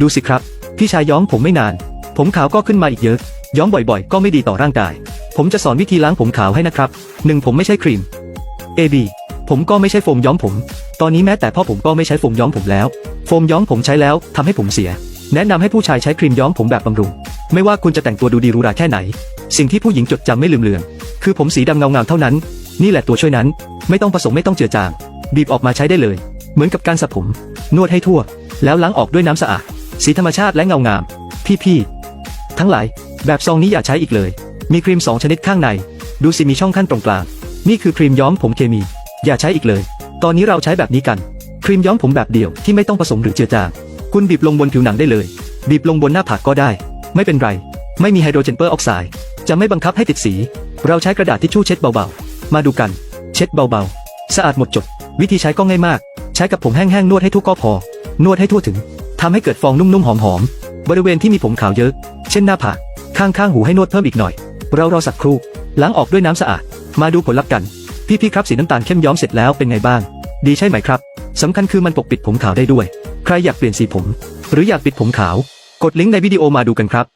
ดูสิครับ พี่ชายย้อมผมไม่นาน ผมขาวก็ขึ้นมาอีกเยอะ ย้อมบ่อยๆ ก็ไม่ดีต่อร่างกาย ผมจะสอนวิธีล้างผมขาวให้นะครับหนึ่งผมไม่ใช่ครีม AB ผมก็ไม่ใช่โฟมย้อมผม ตอนนี้แม้แต่พ่อผมก็ไม่ใช้โฟมย้อมผมแล้ว โฟมย้อมผมใช้แล้วทำให้ผมเสีย แนะนำให้ผู้ชายใช้ครีมย้อมผมแบบบำรุง ไม่ว่าคุณจะแต่งตัวดูดีหรูหราแค่ไหน สิ่งที่ผู้หญิงจดจำไม่ลืมเลือน คือผมสีดำเงางาเท่านั้น นี่แหละตัวช่วยนั้น ไม่ต้องผสมไม่ต้องเจือจาง บีบออกมาใช้ได้เลย เหมือนกับการสระผม นวดให้ทั่ว แล้วล้างออกด้วยน้ำสะอาด สีธรรมชาติและเงางาม พี่ๆ ทั้งหลาย แบบซองนี้อย่าใช้อีกเลย มีครีมสองชนิดข้างใน ดูสิมีช่องขั้นตรงกลาง นี่คือครีมย้อมผมเคมี อย่าใช้อีกเลย ตอนนี้เราใช้แบบนี้กัน ครีมย้อมผมแบบเดียวที่ไม่ต้องผสมหรือเจือจาง คุณบีบลงบนผิวหนังได้เลย บีบลงบนหน้าผากก็ได้ ไม่เป็นไร ไม่มีไฮโดรเจนเปอร์ออกไซด์ จะไม่บังคับให้ติดสี เราใช้กระดาษทิชชู่เช็ดเบาๆ มาดูกัน เช็ดเบาๆ สะอาดหมดจด วิธีใช้ก็ง่ายมาก ใช้กับผมแห้งๆ นวดให้ทั่วก็พอ นวดให้ทั่วถึง ทำให้เกิดฟองนุ่มๆหอมๆบริเวณที่มีผมขาวเยอะ เช่นหน้าผากข้างๆหูให้นวดเพิ่มอีกหน่อย เรารอสักครู่ล้างออกด้วยน้ำสะอาด มาดูผลลัพธ์กัน พี่ๆครับสีน้ำตาลเข้มย้อมเสร็จแล้วเป็นไงบ้าง ดีใช่ไหมครับสำคัญคือมันปกปิดผมขาวได้ด้วย ใครอยากเปลี่ยนสีผม หรืออยากปิดผมขาว กดลิงก์ในวิดีโอมาดูกันครับ